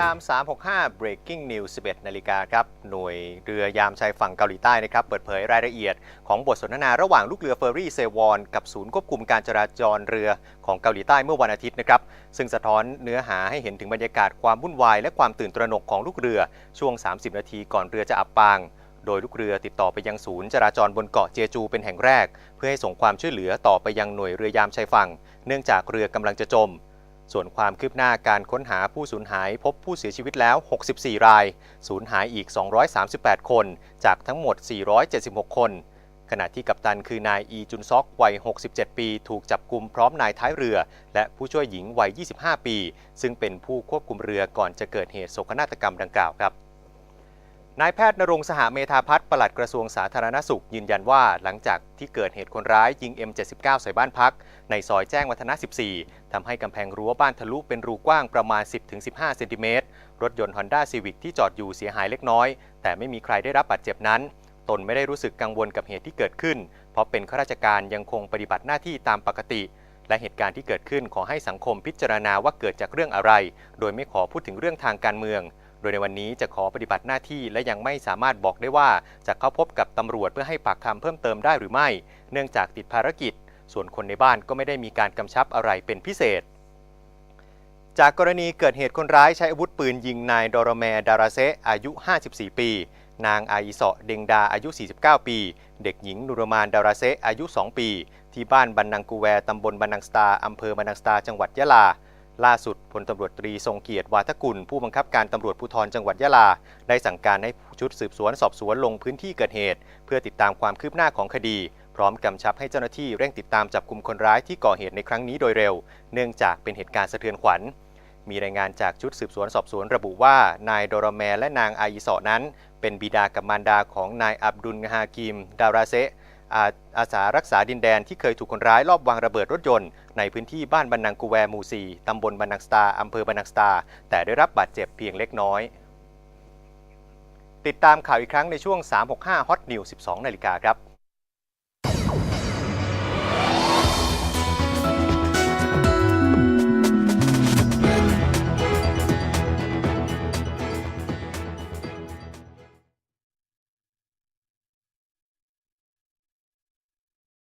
ตาม 365 Breaking News 11นาฬิกาครับ หน่วยเรือยามชายฝั่งเกาหลีใต้นะครับ เปิดเผยรายละเอียดของบทสนทนาระหว่างลูกเรือเฟอร์รี่เซวอน กับศูนย์ควบคุมการจราจรเรือของเกาหลีใต้เมื่อวันอาทิตย์นะครับ ซึ่งสะท้อนเนื้อหาให้เห็นถึงบรรยากาศความวุ่นวาย และความตื่นตระหนกของลูกเรือช่วง 30 นาทีก่อนเรือจะอับปางโดยลูกเรือติดต่อไปยังศูนย์จราจรบนเกาะเจจูเป็นแห่งแรก เพื่อให้ส่งความช่วยเหลือต่อไปยังหน่วยเรือยามชายฝั่ง เนื่องจากเรือกำลังจะจม ส่วนความคืบหน้าการค้นหาผู้สูญหายพบผู้เสียชีวิตแล้ว 64 ราย สูญหายอีก 238 คน จากทั้งหมด 476 คน ขณะที่กัปตันคือนายอีจุนซอกวัย 67 ปี ถูกจับกลุมพร้อมนายท้ายเรือ และผู้ช่วยหญิงวัย 25 ปี ซึ่งเป็นผู้ควบคุมเรือก่อนจะเกิดเหตุโศกนาฏกรรมดังกล่าวครับ นายแพทย์นรงสหเมธาพัฒน์ปลัดกระทรวงสาธารณสุข ยืนยันว่าหลังจากที่เกิดเหตุคนร้ายยิง M79 ใส่บ้านพัก ในซอยแจ้งวัฒนะ 14 ทำให้กำแพงรั้วบ้านทะลุเป็นรูกว้างประมาณ 10-15 เซนติเมตร รถยนต์ Honda Civic ที่จอดอยู่เสียหายเล็กน้อย แต่ไม่มีใครได้รับบาดเจ็บนั้น ตนไม่ได้รู้สึกกังวลกับเหตุที่เกิดขึ้น เพราะเป็นข้าราชการยังคงปฏิบัติหน้าที่ตามปกติ และเหตุการณ์ที่เกิดขึ้นขอให้สังคมพิจารณาว่าเกิดจากเรื่องอะไร โดยไม่ขอพูดถึงเรื่องทางการเมือง โดยในวันนี้จะขอปฏิบัติหน้าที่และยังไม่สามารถบอกได้ว่าจะเข้าพบกับตำรวจเพื่อให้ปากคำเพิ่มเติมได้หรือไม่ เนื่องจากติดภารกิจ ส่วนคนในบ้านก็ไม่ได้มีการกำชับอะไรเป็นพิเศษ จากกรณีเกิดเหตุคนร้ายใช้อาวุธปืนยิงนายดอรแมดาราเซอายุ 54 ปี นางอาอิเซาะเดงดาอายุ 49 ปี เด็กหญิงนุรมานดาราเซอายุ 2 ปี ที่บ้านบันนังกูแวตำบลบันนังสตาอำเภอบันนังสตาจังหวัดยะลา ล่าสุดพลตำรวจตรีทรงเกียรติวาทกุล ผู้บังคับการตำรวจภูธรจังหวัดยะลา ได้สั่งการให้ชุดสืบสวนสอบสวนลงพื้นที่เกิดเหตุ เพื่อติดตามความคืบหน้าของคดี พร้อมกำชับให้เจ้าหน้าที่เร่งติดตามจับกลุ่มคนร้ายที่ก่อเหตุในครั้งนี้โดยเร็ว เนื่องจากเป็นเหตุการณ์สะเทือนขวัญ มีรายงานจากชุดสืบสวนสอบสวนระบุว่า นายโดรแมและนางอาอิเซาะนั้น เป็นบิดากับมารดาของนายอับดุลฮากิม ดาราเซะ อาอาสารักษาดินแดนที่เคยถูกคนร้ายลอบวางระเบิดรถยนต์ ในพื้นที่บ้านบันนังกูแวมูซีตำบลบันนังสตาอำเภอบันนังสตา แต่ได้รับบาดเจ็บเพียงเล็กน้อย ติดตามข่าวอีกครั้งในช่วง 365 Hot News 12 นาฬิกาครับ